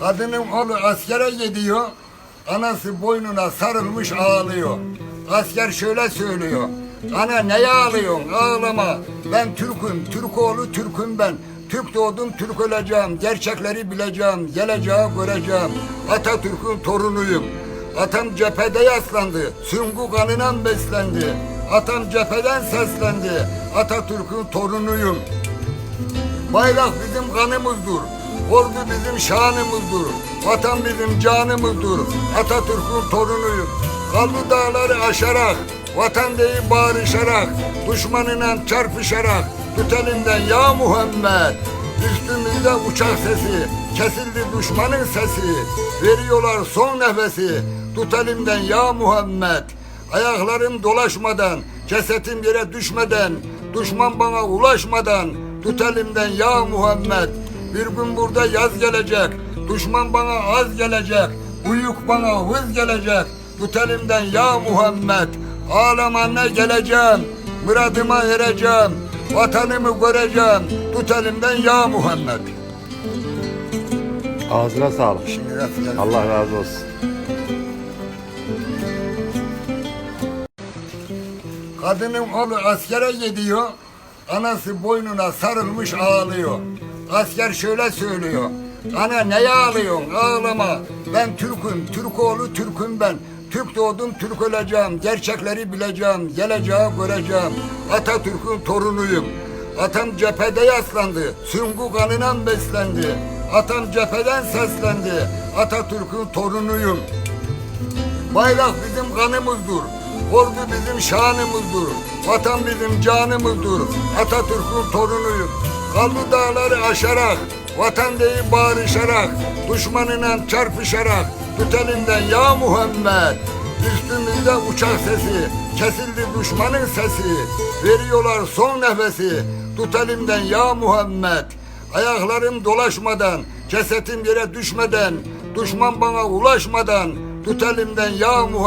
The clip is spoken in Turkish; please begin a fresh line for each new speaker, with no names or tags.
Kadının oğlu askere gidiyor. Anası boynuna sarılmış ağlıyor. Asker şöyle söylüyor. Ana neye ağlıyorsun? Ağlama. Ben Türk'üm. Türk oğlu Türk'üm ben. Türk doğdum, Türk öleceğim. Gerçekleri bileceğim. Geleceği göreceğim. Atatürk'ün torunuyum. Atam cephede yaslandı. Süngü kanıyla beslendi. Atam cepheden seslendi. Atatürk'ün torunuyum. Bayrak bizim kanımızdır. Ordu bizim şanımızdır. Vatan bizim canımızdır. Atatürk'ün torunuyum. Kaldı dağları aşarak, vatan deyip bağırışarak, düşmanıyla çarpışarak, tut elimden ya Muhammed. Üstümüzde uçak sesi, kesildi düşmanın sesi. Veriyorlar son nefesi, tut elimden ya Muhammed. Ayaklarım dolaşmadan, cesetim yere düşmeden, düşman bana ulaşmadan, tut elimden ya Muhammed. Bir gün burada yaz gelecek, düşman bana az gelecek, uyuk bana hız gelecek, tut elimden ya Muhammed. Ağlamanla geleceğim, muradıma ereceğim, vatanımı göreceğim, tut elimden ya Muhammed.
Ağzına sağlık. Allah razı olsun.
Kadının oğlu askere gidiyor. Anası boynuna sarılmış ağlıyor. Asker şöyle söylüyor. Ana neye ağlıyorsun? Ağlama. Ben Türk'üm. Türk oğlu Türk'üm ben. Türk doğdum, Türk öleceğim. Gerçekleri bileceğim. Geleceği göreceğim. Atatürk'ün torunuyum. Atam cephede yaslandı. Süngü kanıyla beslendi. Atam cepheden seslendi. Atatürk'ün torunuyum. Bayrak bizim kanımızdır. Ordu bizim şanımızdır. Vatan bizim canımızdır. Atatürk'ün torunuyum. Kaldı dağları aşarak, vatan deyip bağırışarak, düşmanıyla çarpışarak, tut elimden ya Muhammed. Üstümüzde uçak sesi, kesildi düşmanın sesi. Veriyorlar son nefesi, tut elimden ya Muhammed. Ayaklarım dolaşmadan, cesetim yere düşmeden, düşman bana ulaşmadan, tut elimden ya Muhammed.